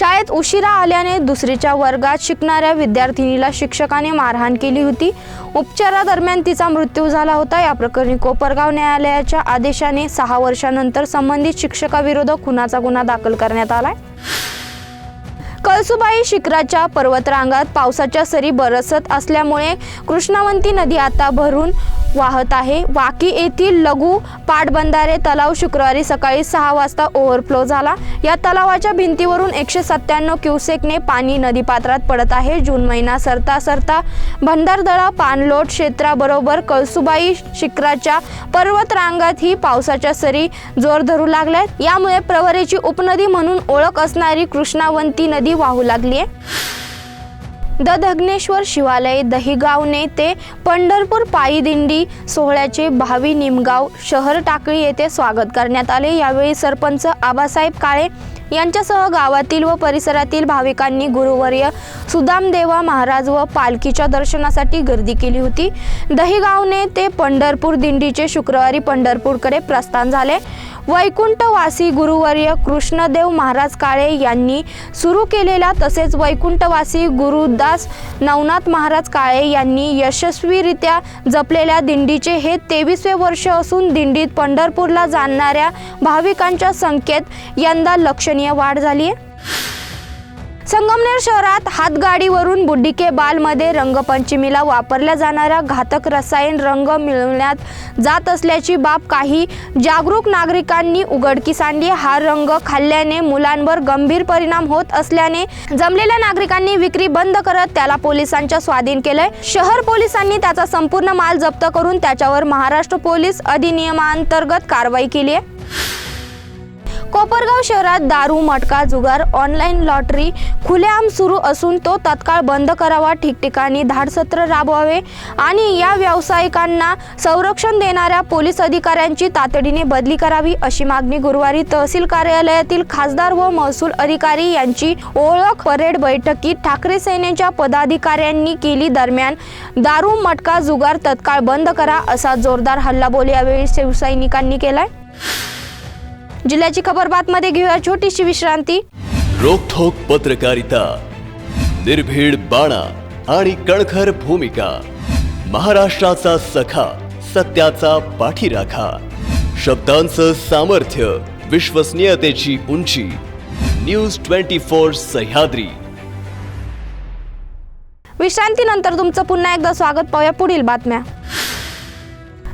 शाळेत उशिरा आल्याने दुसरीच्या वर्गात शिकणाऱ्या विद्यार्थिनीला शिक्षकाने मारहाण केली होती. उपचारादरम्यान तिचा मृत्यू झाला होता. या प्रकरणी कोपरगाव न्यायालयाच्या आदेशाने सहा वर्षानंतर संबंधित शिक्षकाविरोधात खुनाचा गुन्हा दाखल करण्यात आलाय. कळसुबाई शिखराच्या पर्वतरांगात पावसाच्या सरी बरसत असल्यामुळे कृष्णावंती नदी आता भरून वाहत आहे. वाकी येथील लघु पाटबंधारे तलाव शुक्रवारी सकाळी सहा वाजता ओव्हरफ्लो झाला. या तलावाच्या भिंतीवरून एकशे सत्त्याण्णव क्युसेकने पाणी नदीपात्रात पडत आहे. जून महिना सरता सरता भंडारदळा पाणलोट क्षेत्राबरोबर कळसुबाई शिखराच्या पर्वतरांगात ही पावसाच्या सरी जोर धरू लागल्यात यामुळे प्रवरेची उपनदी म्हणून ओळख असणारी कृष्णावंती नदी वाहू लागली आहे. दधग्नेश्वर शिवालय दहिगावने ते पंढरपूर पायी दिंडी सोहळ्याचे भावी निमगाव शहर टाकळी येथे स्वागत करण्यात आले. यावेळी सरपंच आबासाहेब काळे यांच्यासह गावातील व परिसरातील भाविकांनी गुरुवर्य सुदामदेवा महाराज व पालखीच्या दर्शनासाठी गर्दी केली होती. दहिगावने ते पंढरपूर दिंडीचे शुक्रवारी पंढरपूरकडे प्रस्थान झाले. वैकुंठवासी गुरुवर्य कृष्णदेव महाराज काळे यांनी सुरू केलेल्या तसेच वैकुंठवासी गुरुदास नवनाथ महाराज काळे यांनी यशस्वीरित्या जपलेल्या दिंडीचे हे तेवीसवे वर्ष असून दिंडीत पंढरपूरला जाणाऱ्या भाविकांच्या संख्येत यंदा लक्षणीय वाढ झाली आहे संगमनेर शहरात हातगाडीवरून बुड्डिके बालमध्ये रंगपंचमीला वापरल्या जाणाऱ्या घातक रसायन रंग मिळवण्यात जात असल्याची बाब काही जागरूक नागरिकांनी उघडकीस आणली. हा रंग खाल्ल्याने मुलांवर गंभीर परिणाम होत असल्याने जमलेल्या नागरिकांनी विक्री बंद करत त्याला पोलिसांच्या स्वाधीन केलंय. शहर पोलिसांनी त्याचा संपूर्ण माल जप्त करून त्याच्यावर महाराष्ट्र पोलीस अधिनियमांतर्गत कारवाई केली आहे. कोपरगाव शहरात दारू मटका जुगार ऑनलाईन लॉटरी खुलेआम सुरू असून तो तत्काळ बंद करावा. ठिकठिकाणी धाडसत्र राबवावे आणि या व्यावसायिकांना संरक्षण देणाऱ्या पोलीस अधिकाऱ्यांची तातडीने बदली करावी अशी मागणी गुरुवारी तहसील कार्यालयातील खासदार व महसूल अधिकारी यांची ओळख परेड बैठकीत ठाकरे सेनेच्या पदाधिकाऱ्यांनी केली दरम्यान दारू मटका जुगार तत्काळ बंद करा असा जोरदार हल्लाबोल यावेळी शिवसैनिकांनी केलाय. जिल्ह्याची खबर बातमध्ये घेऊया छोटीशी विश्रांती. रोखोक पत्रकारिता निर्भीड बाणा आणि कणखर भूमिका महाराष्ट्राचा सखा सत्याचा पाठीराखा शब्दांचं सामर्थ्य विश्वसनीयतेची उंची न्यूज ट्वेंटी फोर सह्याद्री. विश्रांतीनंतर तुमचं पुन्हा एकदा स्वागत पाहूया पुढील बातम्या.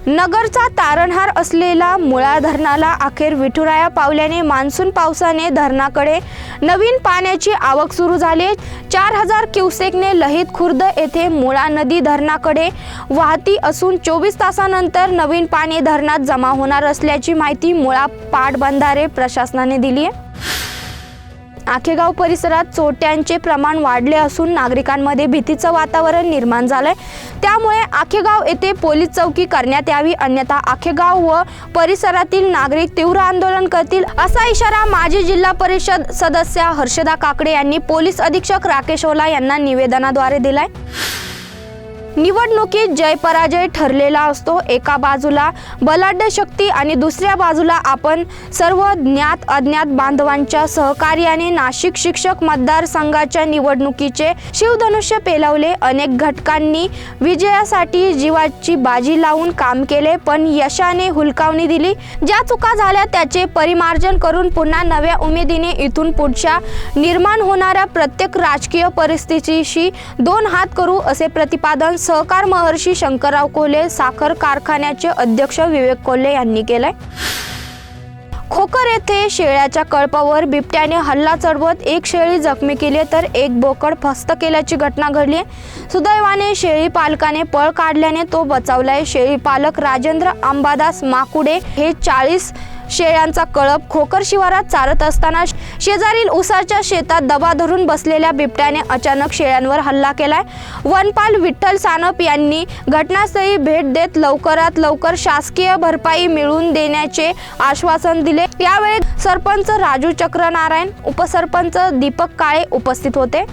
नगरचा तारणहार असलेला मुळा धरणाला अखेर विठुराया पावल्याने मान्सून पावसाने धरणाकडे नवीन पाण्याची आवक सुरू झाली. चार हजार क्युसेकने लहित खुर्द येथे मुळा नदी धरणाकडे वाहती असून चोवीस तासानंतर नवीन पाणी धरणात जमा होणार असल्याची माहिती मुळा पाटबंधारे प्रशासनाने दिली आहे आखेगाव परिसरात चोट्यांचे प्रमाण वाढले असून नागरिकांमध्ये भीतीचं वातावरण निर्माण झालंय. त्यामुळे आखेगाव येथे पोलीस चौकी करण्यात यावी अन्यथा आखेगाव व परिसरातील नागरिक तीव्र आंदोलन करतील असा इशारा माजी जिल्हा परिषद सदस्य हर्षदा काकडे यांनी पोलीस अधीक्षक राकेश ओला यांना निवेदनाद्वारे दिलाय. निवडणुकीत जय पराजय ठरलेला असतो. एका बाजूला बलाढ्य शक्ती आणि दुसऱ्या बाजूला आपण सर्व ज्ञात अज्ञात बांधवांच्या सहकार्याने नाशिक शिक्षक मतदारसंघाच्या निवडणुकीचे शिवधनुष्य पेलवले. अनेक घटकांनी विजयासाठी जीवाची बाजी लावून काम केले पण यशाने हुलकावणी दिली. ज्या चुका झाल्या त्याचे परिमार्जन करून पुन्हा नव्या उमेदीने इथून पुढच्या निर्माण होणाऱ्या प्रत्येक राजकीय परिस्थितीशी दोन हात करू असे प्रतिपादन सहकार महर्षी शंकरराव कोल्हे साखर कारखान्याचे अध्यक्ष विवेक कोल्हे यांनी केलंय. खोकर येथे शेळ्याच्या कळपावर बिबट्याने हल्ला चढवत एक शेळी जखमी केली तर एक बोकड फस्त केल्याची घटना घडली सुदैवाने शेळी पालकाने पळ काढल्याने तो बचावलाय शेळी पालक राजेंद्र अंबादास माकुडे हे चाळीस शेळ्यांचा कळप खोकर शिवारात चारत असताना शेजारील उसाच्या शेतात दबा धरून बसलेल्या बिबट्याने अचानक शेळ्यांवर हल्ला केलाय. वनपाल विठ्ठल सानप यांनी घटनास्थळी भेट देत लवकरात लवकर शासकीय भरपाई मिळवून देण्याचे आश्वासन दिले. यावेळी सरपंच राजू चक्रनारायण उपसरपंच दीपक काळे उपस्थित होते.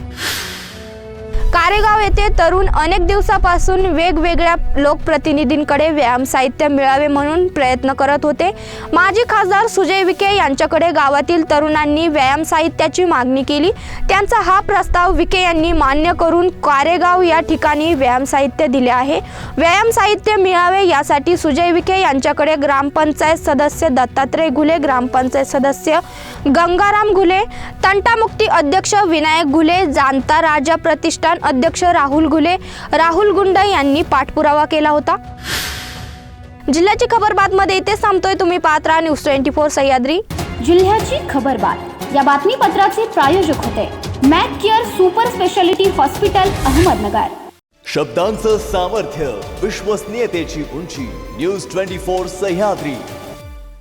कारेगाव येथे तरुण अनेक दिवसापासून वेगवेगळ्या लोकप्रतिनिधींकडे व्यायाम साहित्य मिळावे म्हणून प्रयत्न करत होते. माजी खासदार सुजय विखे यांच्याकडे गावातील तरुणांनी व्यायाम साहित्याची मागणी केली. त्यांचा हा प्रस्ताव विखे यांनी मान्य करून कारेगाव या ठिकाणी व्यायाम साहित्य दिले आहे. व्यायाम साहित्य मिळावे यासाठी सुजय विखे यांच्याकडे ग्रामपंचायत सदस्य दत्तात्रय घुले ग्रामपंचायत सदस्य गंगाराम घुले तंटामुक्ती अध्यक्ष विनायक घुले जाणता राजा प्रतिष्ठान अध्यक्ष राहुल घुले. राहुल गुंड यांनी पाठपुरावा केला होता. जिल्ह्याची खबर बातमध्ये इथे थांबतोय तुम्ही पाहत राहा न्यूज ट्वेंटी फोर सह्याद्री. जिल्ह्याची खबरबात या बातमीपत्राचे प्रायोजक होते. Mac Care super speciality hospital Ahmednagar. शब्दांचं सामर्थ्य विश्वसनीयतेची उंची न्यूज ट्वेंटी फोर सह्याद्री.